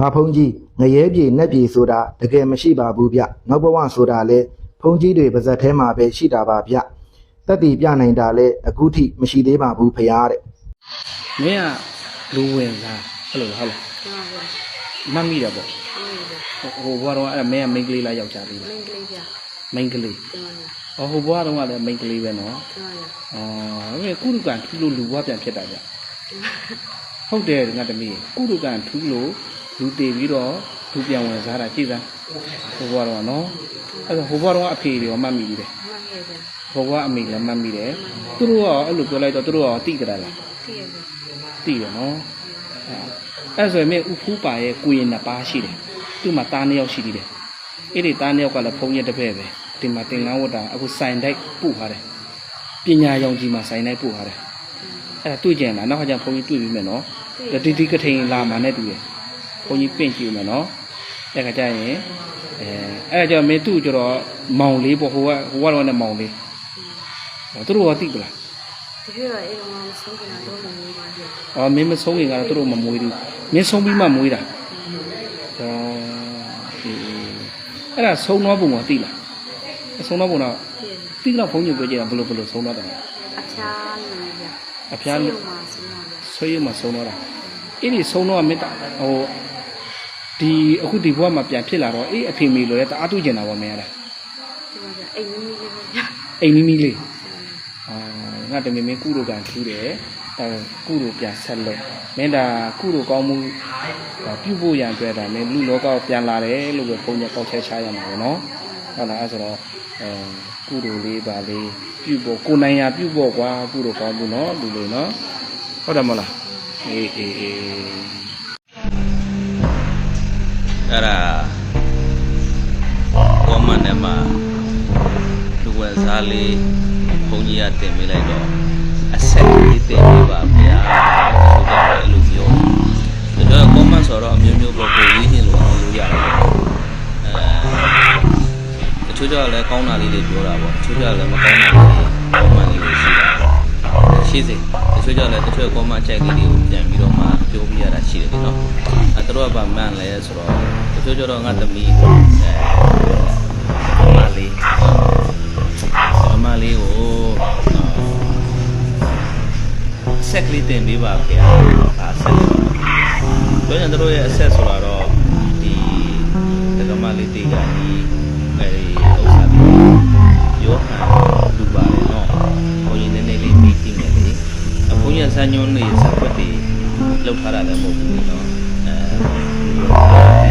ဘာဖုန်းကြီးငရဲပြေနက်ပြေဆိုတာတကယ်မရှိပါဘူးဗျနောက်ဘဝဆိုတာလဲဖုန်းကြီးတွေပါဇက်ထဲမှာပဲရှိတာပါဗျတက်တီပြနိုင်တာလဲအခုထိမရှိသေးပါဘူးဖရားတဲ့မင်းကလူဝင်လားအဲ့လိုဟုတ်လားကျွန်တော်ပြောမှတ်မိတယ်ပေါ့ဟုတ်ပြီဗျဟိုဘွားတော့အဲ့ဒါမင်းကမိန်းကလေးလားယောက်ျားလေးမလားင်းကလေးဗျမိန်းကလေးကျွန်တော်ဟောဟိုဘွားတော့ကလည်းမိန်းကလေးပဲနော်ကျွန်တော်အော်မင်းကုရုကံထူးလို့လူဘွားပြန်ဖြစ်တာဗျဟုတ်တယ်ငါတမီးကုရုကံထူးလို့ လူတည်ပြီးတော့လူပြန်ဝင်စားတာကြည့်စမ်းဟိုဘွားတော့ကနော်အဲ့ဒါဟိုဘွားတော့ကအဖေတွေရောမှတ်မိတယ်မှတ်ခဲ့ဗျဟိုဘွားအမေလည်းမှတ်မိတယ်သူတို့ရောအဲ့လိုပြောလိုက်တော့သူတို့ရောတိကြတာလားသိရဗျသိတယ်နော်အဲ့ဆိုရင်မင်းဥဖူးပါရဲ့ကိုရင်နှစ်ပါးရှိတယ်သူ့မှာသားနှစ်ယောက်ရှိသေးတယ်အဲ့ဒီသားနှစ်ယောက်ကလည်းဖုံးရက်တစ်ဖက်ပဲဒီမှာတင်ငန်းဝတ်တာအခုစိုင်တိုက်ပို့ထားတယ်ပညာရောင်ကြီးမှာစိုင်တိုက်ပို့ထားတယ်အဲ့ဒါတွေ့ကြရင်လားနောက်ခါကျရင်ဘုန်းကြီးတွေ့ပြီးမယ်နော်ဒီဒီကထိန်လာမှာနဲ့တူတယ် ဘုန်းကြီးပင့်ကြည့်ဦးမယ်နော်အဲ့ခါကျရင်အဲအဲ့ဒါကြောင့်မင်းသူ့ကျတော့မောင်လေးပေါ့ဟိုကဟိုကတော့နဲ့မောင်လေးဟောသူတို့ကသိပလားဒီပြတော့အဲ့တော့မဆုံးကြတာတော့မနေပါဗျ။အော်မင်းမဆုံးခင်ကတော့သူတို့မမွေးဘူး။မင်းဆုံးပြီးမှမွေးတာ။ဟောဒီအဲ့ဒါဆုံးတော့ပုံကသိလား။အဆုံးတော့ပုံတော့သိရဗျသိတော့ဘုန်းကြီးပြောကြတာဘယ်လိုဘယ်လိုဆုံးတော့တယ်အဖျားလို့ဗျ။အဖျားလို့မှာဆုံးတော့ဗျဆွေးရမှဆုံးတော့တာ။အဲ့ဒီဆုံးတော့မေတ္တာဟို ဒီအခုဒီဘဝမှာပြန်ဖြစ်လာတော့အေးအဖေမေလိုလဲတအားတွေ့ကျင်တာပေါ့မင်းရတာကျွန်တော်ဗျအိမ်မီးလေးပဲဗျ။အိမ်မီမီလေး။အာငါတမင်မင်းကုလိုကံထူးတယ်။အဲကုလိုပြန်ဆက်လို့မင်းဒါကုလိုကောင်းမှုဒါပြုဖို့ရန်အတွက်ဒါမင်းလူလောကကိုပြန်လာတယ်လို့ပဲပုံညာပေါက်ချက်ချရမှာပဲနော်။ဟုတ်လားအဲဆိုတော့အဲကုလိုလေးပါလေးပြုဖို့ကိုယ်နိုင်ရာပြုဖို့ကွာကုလိုကောင်းမှုနော်လူလေးနော်။ဟုတ်တယ်မဟုတ်လား။အေးအေးအေး အဲ့ဒါကောမန်ထဲမှာလူဝယ်စားလေးဘုန်းကြီးကတင်ပေးလိုက်တော့အဆက်လေးတင်ပေးပါဗျာဆိုကြတယ်အဲ့လိုပြောတယ်ဒါတော့ကောမန်ဆိုတော့အမျိုးမျိုးပေါ့ကိုရင်းရင်လို့လို့ရတယ်အဲတချို့ကြောင့်လည်းကောင်းတာလေးတွေပြောတာပေါ့တချို့ကြောင့်လည်းမကောင်းတာလေးကောမန်လေးတွေရှိတာပေါ့ရှိစေတချို့ကြောင့်လည်းတချို့ကောမန်ချိုက်လေးတွေကိုပြန်ပြီးတော့မှ ပြောပြရတာရှိတယ်နော်အဲတို့ကဗမှန်လဲဆိုတော့တချို့ကြောင့်ငါသမီးအဲမလေးမလေးကိုဆက်ကလေးတင်ပေးပါခင်ဗျာဒါဆက်လို့ပြောရင်တို့ရဲ့အဆက်ဆိုတော့ဒီတက္ကမလေးတေကကြီးအဲဒီဥစ္စာလေးယောဟန်လူပါလေနော်ဘုန်းကြီးနည်းနည်းလေးပြီးကြည့်မယ်လေအဘုန်းကြီးဆန်းညွန်းနေစက်ွက်တွေ လောက်ထားတာလည်းမဟုတ်ဘူးနော်အဲ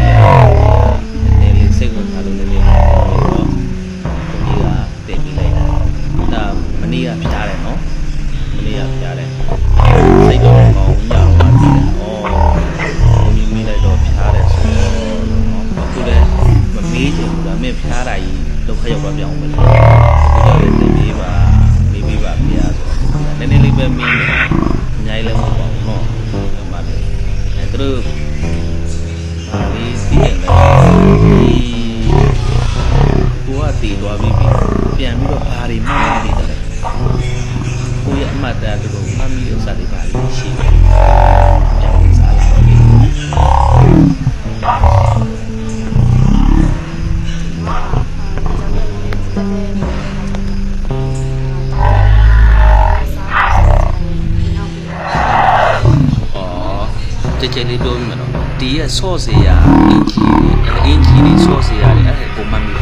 ဆော့စေရအင်ဂျီတွေအင်ဂျီတွေဆော့စေရတယ်အဲ့ဒါပုံမှန်ပြီ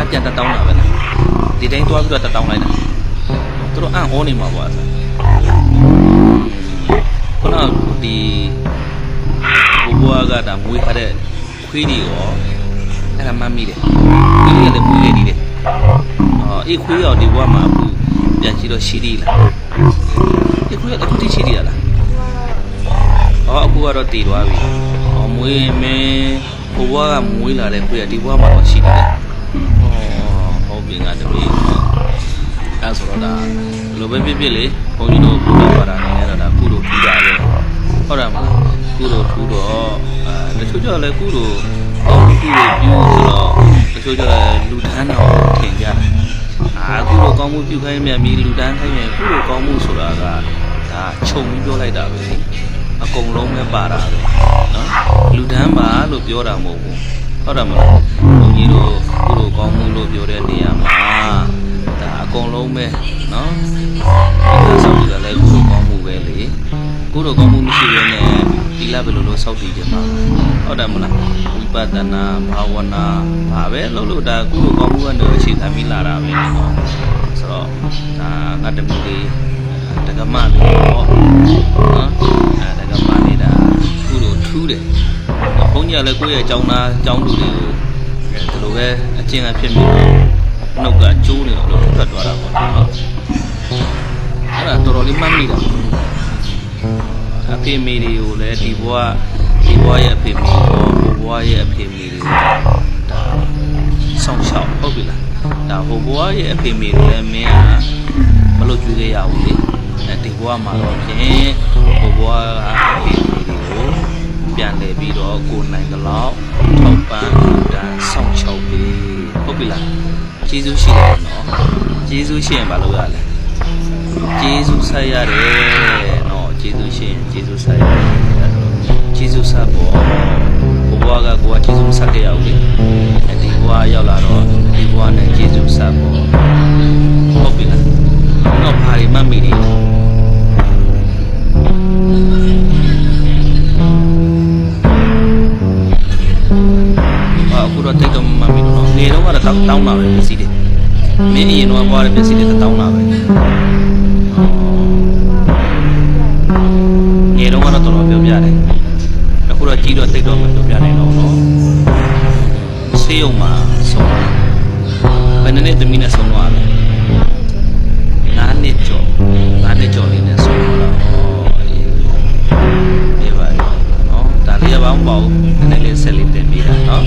အပြန်တက်တောင်းတာပဲလားဒီတိုင်းသွားပြီးတော့တက်တောင်းလိုက်တာသူတို့အံ့ဩနေမှာပေါ့အဲ့ဒါခုနကဒီဘဘွားကဒါမွေးခတဲ့ခွေးတွေရောအဲ့ဒါမှတ်မိတယ်ခွေးတွေကလည်းမွေးရည်တွေအော်အေးခွေးရောဒီဘွားမှာအခုပြန်ကြည့်တော့ရှိသေးလားဒီခွေးကအခုတိရှိသေးလား။အော်အခုကတော့တည်သွားပြီ။ အော်မွေးမင်းဟိုဘွားကမွေးလာတဲ့ခွေးကဒီဘွားမှာတော့ရှိတယ်။အော်ဟုတ်ပြီငါတပည့်။အဲဆိုတော့ဒါဘယ်လိုပဲဖြစ်ဖြစ်လေဘုန်းကြီးတို့ဘုရားဘာသာနေရတာကုလိုထူတာပဲ။ဟုတ်တယ်မလား။ကုလိုထူတော့အဲတချို့ကျတော့လည်းကုလိုအော်ကုလိုပြုဆိုတော့တချို့ကျတော့လူတန်းတော်ထင်ကြတယ်။အာကုလိုကောင်းမှုပြုခိုင်းမြန်ပြီးလူတန်းခိုင်းမြန်ကုလိုကောင်းမှုဆိုတာကဒါခြုံပြီးပြောလိုက်တာပဲလေ။ အကုန်လုံးပဲပါတာပဲနော်လူတန်းပါလို့ပြောတာမဟုတ်ဘူးဟုတ်တယ်မလားဘုန်းကြီးတို့ကုလိုကောင်းမှုလို့ပြောတဲ့နေရာမှာဒါအကုန်လုံးပဲနော်ဒီလိုဆိုကြလဲကုလိုကောင်းမှုပဲလေကုလိုကောင်းမှုမရှိဘဲနဲ့ဒီလဘယ်လိုလို့စောက်တည်ကြမှာဟုတ်တယ်မလားဝိပဿနာဘာဝနာဘာပဲလို့လို့ဒါကုလိုကောင်းမှုကနေအရှိခံပြီးလာတာပဲနော်ဆိုတော့ဒါငါတမီးလေးတက္ကမလေး ကြီးကလည်းကိုယ့်ရဲ့အကြောင်းသားအကြောင်းသူတွေကိုဒီလိုပဲအကျင့်အဖြစ်မျိုးနှုတ်ကကျိုးနေတော့လို့ထွက်သွားတာပေါ့နော်အဲ့ဒါတော်တော်လေးမှတ်မိတာအဖေမေတွေကိုလည်းဒီဘဝဒီဘဝရဲ့အဖေမေကိုဘဝရဲ့အဖေမေတွေကိုဒါဆောင်ရှောက်ဟုတ်ပြီလားဒါဟိုဘဝရဲ့အဖေမေတွေလည်းမင်းကမလုပ်ကြွေးခဲ့ရဘူးလေအဲဒီဘဝမှာတော့ဖြင့်ဟိုဘဝကအဖေမေတွေကို ပြန်လဲပြီးတော့ကိုယ်နိုင်သလောက်ထောက်ပံ့ဒါဆောင်ရှောက်ပြီးဟုတ်ပြီလားကျေးဇူးရှိတယ်နော်ကျေးဇူးရှိရင်မလုပ်ရလဲကျေးဇူးဆက်ရတယ်နော်ကျေးဇူးရှိရင်ကျေးဇူးဆက်ရတယ်ကျေးဇူးဆက်ဖို့ဘဝကကိုယ်ကကျေးဇူးဆက်ခဲ့ရအောင်လေဒီဘဝရောက်လာတော့ဒီဘဝနဲ့ကျေးဇူးဆက်ဖို့ဟုတ်ပြီလား ပြောပြတယ်အခုတော့ကြီးတော့တိတ်တော့မပြောပြနိုင်တော့နော်ဆေးရုံမှာဆုံးဘယ်နှစ်နှစ်သမီးနဲ့ဆုံးသွားလဲငါးနှစ်ကျော်ငါးနှစ်ကျော်လေးနဲ့ဆုံးသွားတာဟောအေးပြပါရောနော်ဒါလေးကဘာမှမပေါ့နည်းနည်းလေးဆက်လေးတင်ပေးတာနော်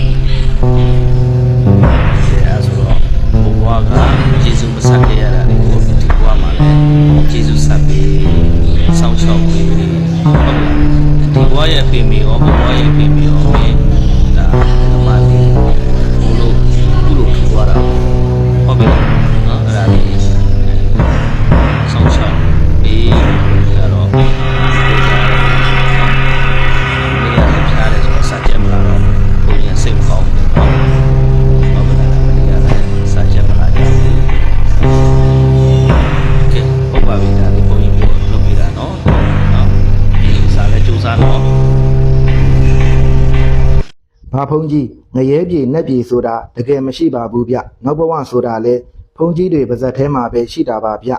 ဘာဖုံးကြီးငရဲပြေနက်ပြေဆိုတာတကယ်မရှိပါဘူးဗျနောက်ဘဝဆိုတာလဲဖုံးကြီးတွေပါဇက်ထဲမှာပဲရှိတာပါဗျ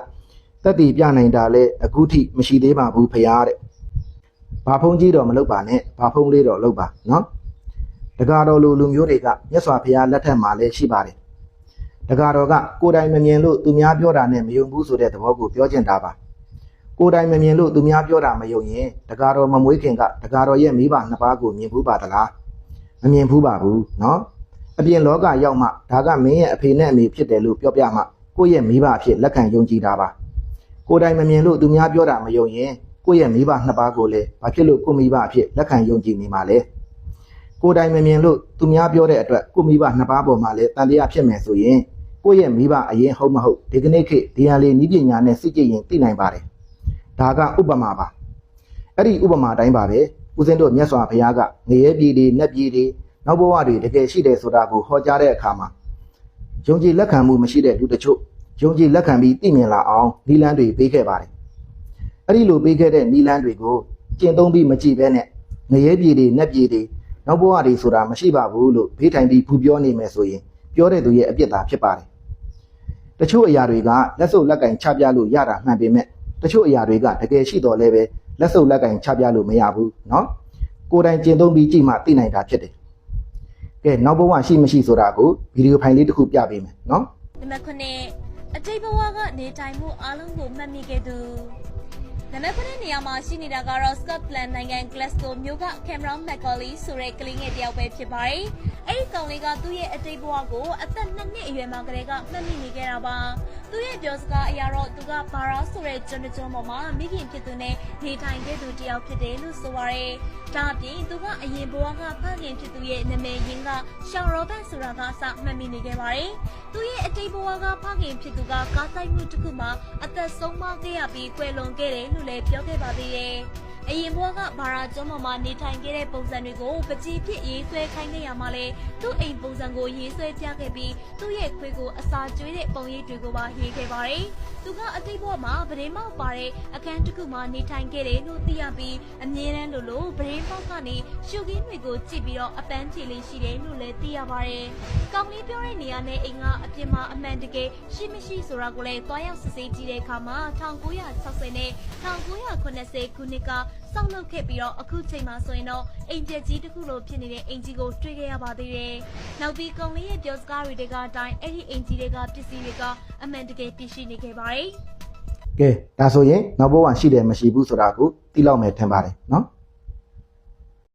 တက်တီပြနိုင်တာလဲအခုထိမရှိသေးပါဘူးဖရားတဲ့ဘာဖုံးကြီးတော့မလုပ်ပါနဲ့ဘာဖုံးလေးတော့လုပ်ပါနော်တကားတော်လူလူမျိုးတွေကမြတ်စွာဘုရားလက်ထက်မှာလဲရှိပါတယ်တကားတော်ကကိုယ်တိုင်မမြင်လို့သူများပြောတာနဲ့မယုံဘူးဆိုတဲ့သဘောကိုပြောချင်တာပါကိုယ်တိုင်မမြင်လို့သူများပြောတာမယုံရင်တကားတော်မမွေးခင်ကတကားတော်ရဲ့မိဘနှစ်ပါးကိုမြင်ဘူးပါသလား မမြင်ဘူးပါဘူးနော်အပြင်လောကရောက်မှဒါကမင်းရဲ့အဖေနဲ့အမေဖြစ်တယ်လို့ပြောပြမှကိုယ့်ရဲ့မိဘအဖြစ်လက်ခံယုံကြည်တာပါကိုယ်တိုင်မမြင်လို့သူများပြောတာမယုံရင်ကိုယ့်ရဲ့မိဘနှစ်ပါးကိုလည်းဘာဖြစ်လို့ကိုမိဘအဖြစ်လက်ခံယုံကြည်နေမှာလဲကိုယ်တိုင်မမြင်လို့သူများပြောတဲ့အတွက်ကိုမိဘနှစ်ပါးပေါ်မှာလည်းတန်တရားဖြစ်မယ်ဆိုရင်ကိုယ့်ရဲ့မိဘအရင်ဟုတ်မဟုတ်ဒီကနေ့ခေတ်ဒီရန်လေးဤပညာနဲ့စစ်ကြည့်ရင်သိနိုင်ပါတယ်ဒါကဥပမာပါအဲ့ဒီဥပမာတိုင်းပါပဲ ဦးဇင်းတို့မြတ်စွာဘုရားကငရဲပြည်တွေနတ်ပြည်တွေနောက်ဘဝတွေတကယ်ရှိတယ်ဆိုတာကိုဟောကြားတဲ့အခါမှာယုံကြည်လက်ခံမှုမရှိတဲ့လူတချို့ယုံကြည်လက်ခံပြီးသိမြင်လာအောင်နီလန်းတွေပေးခဲ့ပါတယ်အဲ့ဒီလိုပေးခဲ့တဲ့နီလန်းတွေကိုကျင့်သုံးပြီးမကြည့်ဘဲနဲ့ငရဲပြည်တွေနတ်ပြည်တွေနောက်ဘဝတွေဆိုတာမရှိပါဘူးလို့ဘေးထိုင်ပြီးဘူးပြောနေမယ်ဆိုရင်ပြောတဲ့သူရဲ့အပြစ်သာဖြစ်ပါတယ်တချို့အရာတွေကလက်စုပ်လက်ကင်ချပြလို့ရတာမှန်ပေမဲ့တချို့အရာတွေကတကယ်ရှိတော်လဲပဲ လက်စုပ်လက်ကင်ချပြလို့မရဘူးเนาะကိုယ်တိုင်ကျင့်သုံးပြီးကြည့်မှသိနိုင်တာဖြစ်တယ်ကဲနောက်ဘဝရှိမရှိဆိုတာကိုဗီဒီယိုဖိုင်လေးတစ်ခုပြပေးမယ်เนาะ နံပါတ်9အတိတ်ဘဝကနေထိုင်မှုအားလုံးကိုမှတ်မိခဲ့သူနံပါတ်9နေရာမှာရှိနေတာကတော့ Scotland နိုင်ငံ Glasgow မြို့က Cameron McCauley ဆိုတဲ့ကလေးငယ်တစ်ယောက်ပဲဖြစ်ပါတယ်။အဲ့ဒီကောင်လေးကသူ့ရဲ့အတိတ်ဘဝကိုအသက်2နှစ်အရွယ်မှာကလေးကမှတ်မိနေခဲ့တာပါ။ သူ့ရဲ့ပြောစကားအရာတော့သူကဘာရာဆိုတဲ့ကျွန်းတစ်ကျွန်းပေါ်မှာမိခင်ဖြစ်သူနဲ့နေထိုင်ခဲ့သူတစ်ယောက်ဖြစ်တယ်လို့ဆိုပါရယ်။ဒါအပြင်သူကအရင်ဘဝကဖခင်ဖြစ်သူရဲ့နာမည်ရင်းကရှောင်းရောဘတ်ဆိုတာကအစမှတ်မိနေခဲ့ပါတယ်။သူ့ရဲ့အတိတ်ဘဝကဖခင်ဖြစ်သူကကားတိုက်မှုတစ်ခုမှာအသက်ဆုံးမခဲ့ရပြီးကွယ်လွန်ခဲ့တယ်လို့လည်းပြောခဲ့ပါသေးတယ်။ အရင်ဘဝကဘာရာကျွန်းပေါ်မှာနေထိုင်ခဲ့တဲ့ပုံစံတွေကိုပကြီးဖြစ်ရေးဆွဲခိုင်းခဲ့ရမှာလဲသူ့အိမ်ပုံစံကိုရေးဆွဲပြခဲ့ပြီးသူ့ရဲ့ခွေးကိုအစာကျွေးတဲ့ပုံရိပ်တွေကိုပါရေးခဲ့ပါတယ်။သူကအတိတ်ဘဝမှာဗရင်မောက်ပါတဲ့အခန်းတစ်ခုမှာနေထိုင်ခဲ့တယ်လို့သိရပြီးအမြဲတမ်းလိုလိုဗရင်မောက်ကနေရှုခင်းတွေကိုကြည့်ပြီးတော့အပန်းဖြေလေးရှိတယ်လို့လည်းသိရပါတယ်။ကောင်းလေးပြောတဲ့နေရာနဲ့အိမ်ကအပြင်မှာအမှန်တကယ်ရှိမရှိဆိုတာကိုလည်းတွားရောက်စစ်ဆေးကြည့်တဲ့အခါမှာ1960နဲ့1980ခုနှစ်ကစောင့်လုပ်ခဲ့ပြီးတော့အခုချိန်မှာဆိုရင်တော့အိမ်ကျက်ကြီးတစ်ခုလိုဖြစ်နေတဲ့အင်ဂျီကိုတွေ့ခဲ့ရပါသေးတယ်။နောက်ပြီးကောင်လေးရဲ့ပြောစကားတွေတကအတိုင်းအဲ့ဒီအင်ဂျီတွေကပစ္စည်းတွေကအမှန်တကယ်ပြည့်ရှိနေခဲ့ပါတယ်။ကဲဒါဆိုရင်နောက်ဘဝရှိတယ်မရှိဘူးဆိုတာကိုသိလောက်မယ်ထင်ပါတယ်နော်